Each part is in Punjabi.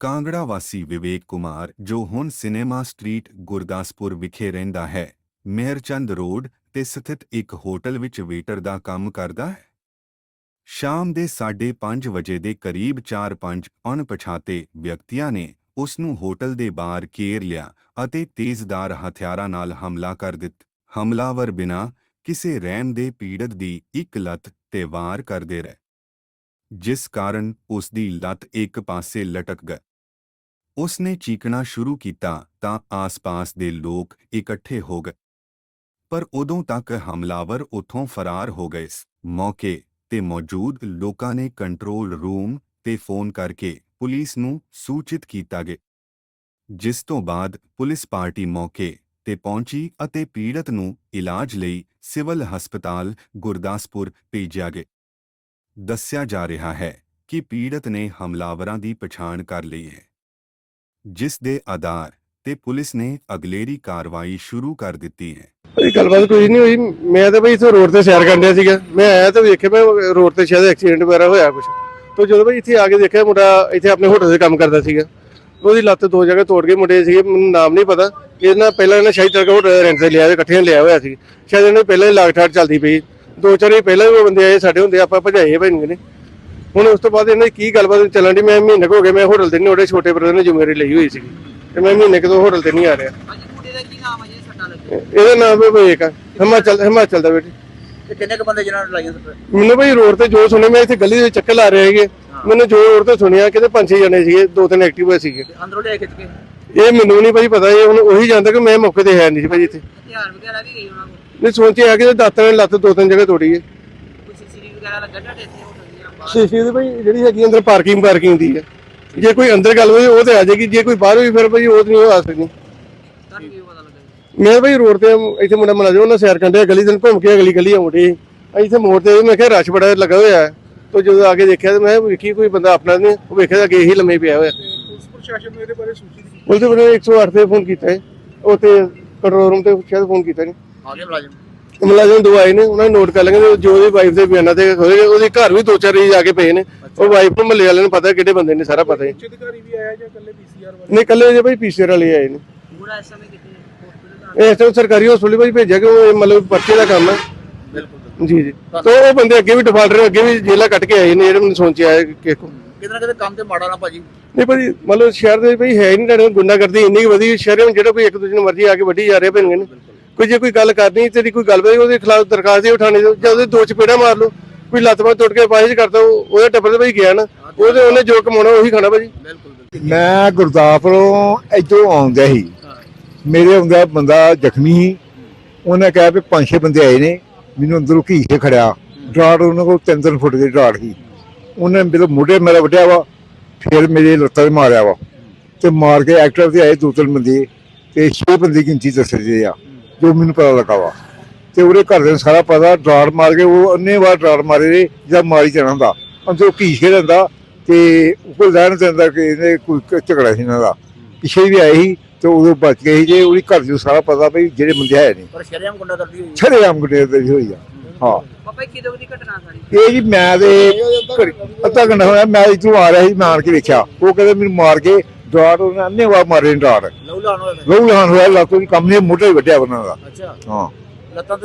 ਕਾਂਗੜਾ ਵਾਸੀ ਵਿਵੇਕ ਕੁਮਾਰ, ਜੋ ਹੁਣ ਸਿਨੇਮਾ ਸਟਰੀਟ, ਗੁਰਦਾਸਪੁਰ ਵਿਖੇ ਰਹਿੰਦਾ ਹੈ, ਮਿਹਰਚੰਦ ਰੋਡ ਤੇ ਸਥਿਤ ਇੱਕ ਹੋਟਲ ਵਿੱਚ ਵੇਟਰ ਦਾ ਕੰਮ ਕਰਦਾ ਹੈ। ਸ਼ਾਮ ਦੇ 5:30 ਵਜੇ ਦੇ ਕਰੀਬ 4-5 ਅਣਪਛਾਤੇ ਵਿਅਕਤੀਆਂ ਨੇ ਉਸ ਨੂੰ ਹੋਟਲ ਦੇ ਬਾਹਰ ਘੇਰ ਲਿਆ ਅਤੇ ਤੇਜ਼ਦਾਰ ਹਥਿਆਰਾਂ ਨਾਲ ਹਮਲਾ ਕਰ ਦਿੱਤਾ। ਹਮਲਾਵਰ ਬਿਨਾਂ ਕਿਸੇ ਰਹਿਮ ਦੇ ਪੀੜਤ ਦੀ ਇੱਕ ਲੱਤ ਤੇ ਵਾਰ ਕਰਦੇ ਰਹੇ। ਜਿਸ ਕਾਰਨ ਉਸ ਦੀ ਲੱਤ ਇੱਕ ਪਾਸੇ ਲਟਕ ਗਈ। ਉਸ ਨੇ ਚੀਕਣਾ ਸ਼ੁਰੂ ਕੀਤਾ ਤਾਂ ਆਸ-ਪਾਸ ਦੇ ਲੋਕ ਇਕੱਠੇ ਹੋ ਗਏ। ਪਰ ਉਦੋਂ ਤੱਕ ਹਮਲਾਵਰ ਉੱਥੋਂ ਫਰਾਰ ਹੋ ਗਏ। ਸ ਮੌਕੇ ਤੇ ਮੌਜੂਦ ਲੋਕਾਂ ਨੇ ਕੰਟਰੋਲ ਰੂਮ ਤੇ ਫੋਨ ਕਰਕੇ ਪੁਲਿਸ ਨੂੰ ਸੂਚਿਤ ਕੀਤਾ ਗਿਆ। ਜਿਸ ਤੋਂ ਬਾਅਦ ਪੁਲਿਸ ਪਾਰਟੀ ਮੌਕੇ ਤੇ ਪਹੁੰਚੀ ਅਤੇ ਪੀੜਤ ਨੂੰ ਇਲਾਜ ਲਈ ਸਿਵਲ ਹਸਪਤਾਲ ਗੁਰਦਾਸਪੁਰ ਭੇਜਿਆ ਗਿਆ। ਦੱਸਿਆ ਜਾ ਰਿਹਾ ਹੈ ਕਿ ਪੀੜਤ ਨੇ ਹਮਲਾਵਰਾਂ ਦੀ ਪਛਾਣ ਕਰ ਲਈ ਹੈ। ਜਿਸ ਦੇ ਆਧਾਰ ਤੇ ਪੁਲਿਸ ਨੇ ਅਗਲੇਰੀ ਕਾਰਵਾਈ ਸ਼ੁਰੂ ਕਰ ਦਿੱਤੀ ਹੈ। ਭਾਈ ਗੱਲਬਾਤ ਕੋਈ ਨਹੀਂ ਹੋਈ। ਮੈਂ ਤਾਂ ਭਾਈ ਇੱਥੇ ਰੋਡ ਤੇ ਸੈਰ ਕਰਨ ਡਿਆ ਸੀਗਾ। ਮੈਂ ਆਇਆ ਤਾਂ ਵੇਖਿਆ ਮੈਂ ਰੋਡ ਤੇ ਸ਼ਾਇਦ ਐਕਸੀਡੈਂਟ ਵਗੈਰਾ ਹੋਇਆ ਕੁਝ ਤੋਂ ਜਦੋਂ ਭਾਈ ਇੱਥੇ ਆ ਕੇ ਦੇਖਿਆ ਮੁੰਡਾ ਇੱਥੇ ਆਪਣੇ ਹੋਟਲ ਦੇ ਕੰਮ ਕਰਦਾ ਸੀਗਾ। ਉਹਦੀ ਲੱਤ ਦੋ ਜਗ੍ਹਾ ਤੋੜ ਕੇ ਮੁੰਡੇ ਸੀਗੇ ਮੈਨੂੰ ਨਾਮ ਨਹੀਂ ਪਤਾ। ਇਹਨਾਂ ਪਹਿਲਾਂ ਇਹਨਾਂ ਸ਼ਾਇਦ ਤੱਕ ਹੋਟਲ ਰੈਂਟ ਤੇ ਲਿਆ ਹੋਇਆ, ਇਕੱਠੇ ਲਿਆ ਹੋਇਆ ਸੀ। ਸ਼ਾਇਦ ਇਹਨਾਂ ਪਹਿਲਾਂ ਹੀ ਲਾਗਠਾੜ ਚੱਲਦੀ ਪਈ। ਦੋ ਚਾਰ ਹੀ ਪਹਿਲਾਂ ਵੀ ਉਹ ਬੰਦੇ ਆਏ ਸਾਡੇ ਹੁੰਦੇ ਆਪਾਂ ਭਜਾਏ ਭਾਈ ਨੇ ਹੁਣ ਉਸ ਤੋਂ ਬਾਅਦ ਇਹਨਾਂ ਦੀ ਕੀ ਗੱਲਬਾਤ ਚੱਲਣ ਦੀ ਮੈਂ ਮਹੀਨੇ ਕੁ ਹੋ ਗਏ ਮੈਂ ਹੋਟਲ ਤੇ ਨਹੀਂ ਉਹਦੇ ਛੋਟੇ ਬ੍ਰਦਰ ਨੇ ਜ਼ਿੰਮੇਵਾਰੀ ਲਈ ਹੋਈ ਸੀ ਤੇ ਮੈਂ ਮਹੀਨੇ ਕੁ ਤੋਂ ਹੋਟਲ ਤੇ ਨਹੀਂ ਆ ਰਿਹਾ। ਹਾਂਜੀ ਮੁੰਡੇ ਦਾ ਕੀ ਨਾਮ ਹੈ ਜੀ ਸੱਟਾਂ ਲੱਗੇ ਇਹਦਾ ਨਾਮ ਵਿਵੇਕ ਆ। ਹਿਮਾਚਲ ਹਿਮਾਚਲ ਦਾ ਬੇਟੀ। ਤੇ ਕਿੰਨੇ ਕ ਬੰਦੇ ਜਿਨ੍ਹਾਂ ਨੂੰ ਲਾਈਆਂ ਸੱਟਾਂ? ਮੈਨੂੰ ਭਾਈ ਰੋਡ ਤੇ ਜੋ ਸੁਣਿਆ ਮੈਂ ਇੱਥੇ ਗਲੀ ਦੇ ਚੱਕਰ ਲਾ ਰਹੇ ਹੈਗੇ ਮੈਨੂੰ ਜੋ ਰੋਡ ਤੇ ਸੁਣਿਆ ਕਿਤੇ ਪੰਜ ਛੇ ਜਣੇ ਸੀਗੇ ਦੋ ਤਿੰਨ ਐਕਟਿਵ ਸੀਗੇ। ਤੇ ਅੰਦਰੋਂ ਲਿਆ ਖਿੱਚ ਕੇ? ਇਹ ਮੈਨੂੰ ਨਹੀਂ ਭਾਈ ਪਤਾ ਇਹ ਹੁਣ ਉਹੀ ਜਾਣਦਾ ਕਿ ਮੈਂ ਮੌਕੇ ਤੇ ਹੈ ਨਹੀਂ ਸੀ ਭਾਈ ਇੱਥੇ। ਹਥਿਆਰ ਵਗੈਰਾ ਵੀ ਗਈ ਉਹਨਾਂ ਕੋਲ? ਨਹੀਂ ਸੋਚਿਆ ਕਿ ਦਾਤਰ ਨੇ ਲੱਤ ਦੋ ਤਿੰਨ ਜਗ੍ਹਾ ਤੋੜੀ ਹੈ। ਕੋਈ ਸੀਸੀਟੀਵੀ ਵਗੈਰਾ ਲੱਗਾ ਤੁਹਾਡੇ ਇੱਥੇ ਹੋਟਲ ਦੀਆਂ ਬਾਹਰ ਸ਼ੀਸ਼ੇ ਦੀ ਭਾਈ ਜਿਹੜੀ ਹੈਗੀ ਅੰਦਰ ਪਾਰਕਿੰਗ ਪਾਰਕਿੰਗ ਦੀ ਹੈ। ਜੇ ਕੋਈ ਅੰਦਰ ਗੱਲ ਹੋਈ ਉਹ ਤੇ ਆ ਜਾਏਗੀ। ਜੇ ਕੋਈ ਬਾਹਰ ਹੋਈ ਫਿਰ ਭਾਈ ਉਹ ਤੇ ਨਹੀਂ ਆ ਸਕਦੀ। ਜੀ? ਮੈਂ ਭਾਈ ਰੋਡ ਤੇ ਇੱਥੇ ਮੁੰਡਾ ਮਲਾਜੋ ਉਹਨਾਂ ਸੈਰ ਕੰਡੇ ਗਲੀ ਦੇ ਨੂੰ ਘੁੰਮ ਕੇ ਅਗਲੀ ਗਲੀ ਆਉਂਦੀ ਇੱਥੇ ਮੋੜ ਤੇ ਮੈਂ ਕਿਹਾ ਰਸ਼ ਬੜਾ ਲੱਗਾ ਹੋਇਆ ਹੈ। ਤੋ ਜਦੋਂ ਆ ਕੇ ਦੇਖਿਆ ਤੇ ਮੈਂ ਵੇਖੀ ਕੋਈ ਬੰਦਾ ਆਪਣਾ ਨਹੀਂ ਉਹ ਵੇਖਿਆ ਅੱਗੇ ਹੀ ਲੰਮੇ ਪਿਆ ਹੋਇਆ। ਪੁਲਿਸ ਪ੍ਰਸ਼ਾਸਨ ਨੂੰ ਇਹਦੇ ਬਾਰੇ ਸੂਚਿਤ ਕੀਤਾ। ਉਹਦੇ ਬਾਰੇ 108 ਤੇ ਫੋਨ ਕੀਤਾ ਹੈ। ਉਹ ਤੇ ਕੰਟਰੋਲ ਰੂਮ ਤੇ ਸ਼ਾਇਦ ਫੋਨ ਕੀਤਾ ਨਹੀਂ। ਆ ਗਏ ਮੁਲਾਜ਼ਮ। ਮੁਲਾਜ਼ਮ ਦੋ ਆਏ ਨੇ ਉਹਨਾਂ ਨੇ ਨੋਟ ਕਰ ਨੇ ਜੋ ਉਹਦੀ ਵਾਈਫ ਦੇ ਬਿਆਨਾਂ ਤੇ ਹੋਏ ਉਹਦੇ ਘਰ ਵੀ ਦੋ ਚਾਰ ਰੀ ਜਾ ਕੇ ਪਏ ਨੇ। ਉਹ ਵਾਈਫ ਨੂੰ ਮੱਲੇ ਵਾਲਿਆਂ ਨੂੰ ਪਤਾ ਕਿਹੜੇ ਬੰਦੇ ਨੇ ਸਾਰਾ ਪਤਾ ਹੈ। ਉੱਚ ਅਧਿਕਾਰੀ ਵੀ ਆਇਆ ਜਾਂ ਇਕੱਲੇ ਪੀਸੀਆਰ ਵਾਲੇ? ਨਹੀਂ ਕੱਲੇ ਜੇ ਭਾਈ ਪੀਸੀਆਰ ਵਾਲੇ ਆਏ ਨੇ। ਮੁੰਡਾ ਇਸ ਸਮੇਂ ਇਸ ਸਰਕਾਰੀ ਹਸਪਤਾਲ ਭਾਈ ਭੇਜਿਆ ਕਿ ਉਹ ਮਤਲਬ ਪਰਚੇ ਦਾ ਕੰਮ ਹੈ। ਬਿਲਕੁਲ ਜੀ ਜੀ। ਤੋਂ ਉਹ ਬੰਦੇ ਅੱਗੇ ਵੀ ਡਿਫਾਲਟਰ ਅੱਗੇ ਵੀ ਜੇਲਾ ਕੱਟ ਕੇ ਆਏ ਨੇ ਜਿਹੜੇ ਮੈਨੂੰ ਸੋਚ ਆਇਆ ਕਿ ਕੋ ਕਿਤੇ ਨਾ ਕਿਤੇ ਕੰਮ ਤੇ ਮਾੜਾ ਨਾ ਭਾਜੀ। ਨਹੀਂ ਭਾਜੀ ਮਤਲਬ ਸ਼ਹਿਰ ਦੇ ਭਾਈ ਹੈ ਹੀ ਨਹੀਂ ਤੁਹਾਡੇ ਗੁੰਡਾ ਕਰਦੀ ਇੰਨੀ ਵਧੀ ਸ਼ਹਿਰ ਵਿੱਚ ਜਿਹੜਾ ਕੋਈ ਇੱਕ ਦੂਜੇ ਨੂੰ ਮਰਜ਼ੀ ਆ ਕੇ ਵੱਢੀ ਜਾ ਰਿਹਾ ਭੈਣ ਨੇ ਕੋਈ ਜੇ ਕੋਈ ਗੱਲ ਕਰਨੀ ਤੇਰੀ ਕੋਈ ਗੱਲਬਾਤ ਉਹਦੇ ਖਿਲਾਫ ਦਰਖਾਸਤ ਦੇ ਉਠਾਣੇ ਦਿਓ ਜਾਂ ਉਹਦੇ ਦੋ ਚਪੇੜਾ ਮਾਰ ਲਓ, ਕੋਈ ਲੱਤ ਬਾਹ ਟੁੱਟ ਕੇ ਪਾਹਿਜ ਕਰਦਾ ਉਹਦੇ ਟੱਬਰ ਦੇ ਭਾਈ ਗਿਆ ਨਾ, ਉਹਦੇ ਉਹਨੇ ਜੋ ਕਮਾਉਣਾ, ਉਹੀ ਖਾਣਾ ਭਾਜੀ। ਮੈਂ ਗੁਰਦਾਸਪੁਰੋਂ ਇੱਧਰੋਂ ਆਉਂਦਾ ਸੀ। ਮੇਰੇ ਆਉਂਦਾ ਬੰਦਾ ਜ਼ਖਮੀ ਸੀ। ਉਹਨੇ ਕਿਹਾ ਵੀ ਪੰਜ ਛੇ ਬੰਦੇ ਆਏ ਨੇ, ਮੈਨੂੰ ਅੰਦਰੋਂ ਘੀ ਕੇ ਖੜਿਆ। ਡਰਾੜ ਉਹਨਾਂ ਕੋਲ ਤਿੰਨ ਤਿੰਨ ਫੁੱਟ ਦੀ ਡਰਾੜ ਸੀ। ਉਹਨੇ ਮੇਰੇ ਮੋਢੇ ਮੇਰਾ ਵੱਢਿਆ ਵਾ, ਫਿਰ ਮੇਰੇ ਲੱਤਾਂ 'ਤੇ ਮਾਰਿਆ ਵਾ। ਤੇ ਮਾਰ ਕੇ ਐਕਟਰ ਤੇ ਆਏ ਦੋ ਤਿੰਨ ਬੰਦੇ, ਤੇ ਛੇ ਬੰਦੇ ਗਿਣਤੀ ਦੱਸਦੇ ਆ। ਜੋ ਮੈਨੂੰ ਪਤਾ ਲੱਗਾ ਵਾ। ਤੇ ਉਹਦੇ ਘਰ ਦੇ ਸਾਰਾ ਪਤਾ ਡਰਾੜ ਮਾਰ ਕੇ ਉਹ ਅੰਨੇ ਵਾਰ ਡਰਾੜ ਮਾਰੇ ਨੇ ਜਾਂ ਮਾਰੀ ਜਾਣਾ ਹੁੰਦਾ। ਅੰਦਰੋਂ ਘੀ ਕੇ ਰਹਿੰਦਾ ਤੇ ਉੱਪਰ ਲੈਣ ਦਿੰਦਾ ਕਿ ਇਹਨੇ ਕੋਈ ਝਗੜਾ ਸੀ ਇਹਨਾਂ ਦਾ। ਪਿੱਛੇ ਵੀ ਆਏ ਸੀ ਤੇ ਉਦੋਂ ਬਚ ਗਏ ਸੀ। ਜੇ ਉਹਦੀ ਘਰ ਨੂੰ ਸਾਰਾ ਪਤਾ ਵੀ ਜਿਹੜੇ ਬੰਦੇ ਹੈ ਨਹੀਂ ਪਰ ਸ਼ਰਿਆਮ ਗੁੰਡਾ ਕਰਦੀ ਹੋਈ ਛੜੇ ਆਮ ਗੁੱਡੇ ਦੇ ਹੋਈ ਆ। ਹਾਂ। ਪਾਪਾ ਇਹ ਕਿਦੋਂ ਦੀ ਘਟਨਾ ਸਾਰੀ? ਇਹ ਜੀ ਮੈਂ ਤੇ ਅੱਧਾ ਘੰਟਾ ਹੋਇਆ ਮੈਂ ਇੱਥੋਂ ਆ ਰਿਹਾ ਸੀ ਮੈਂ ਆਣ ਕੇ ਵੇਖਿਆ। ਉਹ ਕਹਿੰਦੇ ਮੈਨੂੰ ਮਾਰ ਕੇ ਮਾਰੇ ਲਾਣ ਹੋਇਆ ਲਹੂ ਲਹਾਨ ਹੋਇਆ ਲੱਤੋਂ ਦੀ ਕੰਮ ਨੇ ਮੋਢੇ ਵੱਡਿਆ ਉਹਨਾਂ ਦਾ। ਅੱਛਾ। ਹਾਂ। ਲੱਤਾਂ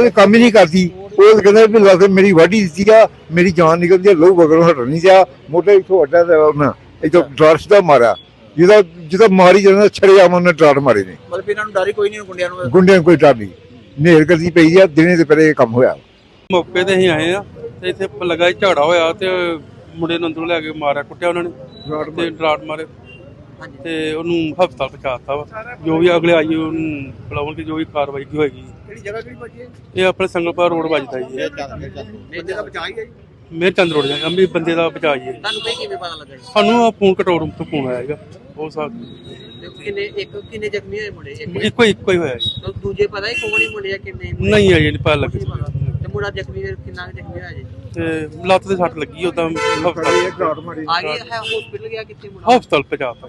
ਤੇ ਕੰਮ ਹੀ ਨਹੀਂ ਕਰਦੀ। ਉਹ ਕਹਿੰਦਾ ਵੀ ਲੱਤ ਮੇਰੀ ਵਾਢੀ ਦਿੱਤੀ ਆ ਮੇਰੀ ਜਾਨ ਨਿਕਲਦੀ ਆ ਲਹੂ ਬਗਰੋਂ ਹਟ ਨਹੀਂ ਜਾ ਮੋਢੇ ਇੱਥੋਂ ਅੱਡਾ ਤੇ ਉਹਨਾਂ ਇੱਥੋਂ ਡਾਟ ਦਾ ਮਾਰਿਆ। ਜਿਹਦਾ ਜਿਹਦਾ ਮਾਰੀ ਜਾਂਦਾ ਛੜੇ ਆਮ ਉਹਨੇ ਡਾਟ ਮਾਰੇ ਨੇ। ਮਤਲਬ ਇਹਨਾਂ ਨੂੰ ਡਰ ਹੀ ਕੋਈ ਨਹੀਂ ਗੁੰਡਿਆਂ ਨੂੰ? ਗੁੰਡਿਆਂ ਨੂੰ ਕੋਈ ਡਰ ਨਹੀਂ। ਨੇਰ ਕਰਦੀ ਪਈ ਆ ਦਿਨੇ ਤੇ ਪਹਿਲੇ ਇਹ ਕੰਮ ਹੋਇਆ। ਮੌਕੇ ਤੇ ਅਸੀਂ ਆਏ ਆ ਤੇ ਇੱਥੇ ਲੱਗਾ ਸੀ ਝਗੜਾ ਹੋਇਆ ਤੇ ਮੁੰਡੇ ਨੂੰ ਅੰਦਰੋਂ ਲੈ ਕੇ ਮਾਰਿਆ ਕੁੱਟਿਆ ਉਹਨਾਂ ਨੇ ਤੇ ਡਰਾਟ ਮਾਰੇ। ਹਾਂਜੀ। ਤੇ ਉਹਨੂੰ ਹਸਪਤਾਲ ਪਹੁੰਚਾਤਾ ਵਾ। ਜੋ ਵੀ ਅਗਲੇ ਆਈ ਉਹਨੂੰ ਬੁਲਾਉਣਗੇ ਜੋ ਵੀ ਕਾਰਵਾਈ ਕੀ ਹੋਏਗੀ। ਕਿਹੜੀ ਜਗ੍ਹਾ ਕਿਹੜੀ ਵੱਜੀ ਹੈ? ਇਹ ਆਪਣੇ ਸੰਗਲਪੁਰ ਰੋਡ ਵੱਜਦਾ ਜੀ। ਇਹ। ਬੰਦੇ ਦਾ ਬਚਾਅ ਹੀ ਜੀ। ਮੇਰ ਚੰਦ ਰੋਡ। ਦਾ ਅੰਮ੍ਰਿਤ ਬੰਦੇ ਦਾ ਬਚਾਈ ਹੈ ਤੁਹਾਨੂੰ ਕੋਈ ਕਿਵੇਂ ਪਤਾ ਲੱਗਾ ਜੀ ਸਾਨੂੰ ਆ ਫੋਨ ਰੂਮ ਤੋਂ ਫੋਨ ਆਇਆ ਹੈਗਾ। ਉਹ ਤੇ। ਕਿੰਨੇ ਇੱਕ ਕਿੰਨੇ ਜ਼ਖਮੀ ਹੋਏ ਮੁੰਡੇ? ਇੱਕ ਇੱਕੋ ਹੀ ਇੱਕੋ ਹੀ ਹੋਇਆ ਜੀ। ਤੇ ਦੂਜੇ ਪਤਾ ਹੀ ਕੌਣ ਹੀ ਮੁੰਡੇ ਆ ਕਿੰਨੇ? ਨਹੀਂ ਆਈ ਨਹੀਂ ਪਤਾ ਨਹੀਂ ਲੱਗਾ ਮੁੰਡਾ ਜ਼ਖਮੀ ਫਿਰ ਕਿੰਨਾ ਕੁ ਜ਼ਖਮੀ ਹੋਇਆ ਜੀ? ਤੇ ਲੱਤ ਤੇ ਸੱਟ ਲੱਗੀ ਉਦਾਂ ਹਸਪਤਾਲ ਆ ਗਿਆ ਹੈ ਹਸਪੀਟਲ ਗਿਆ ਕਿੱਥੇ ਮੁੰਡਾ? ਹਸਪਤਾਲ ਪਹੁੰਚਾਤਾ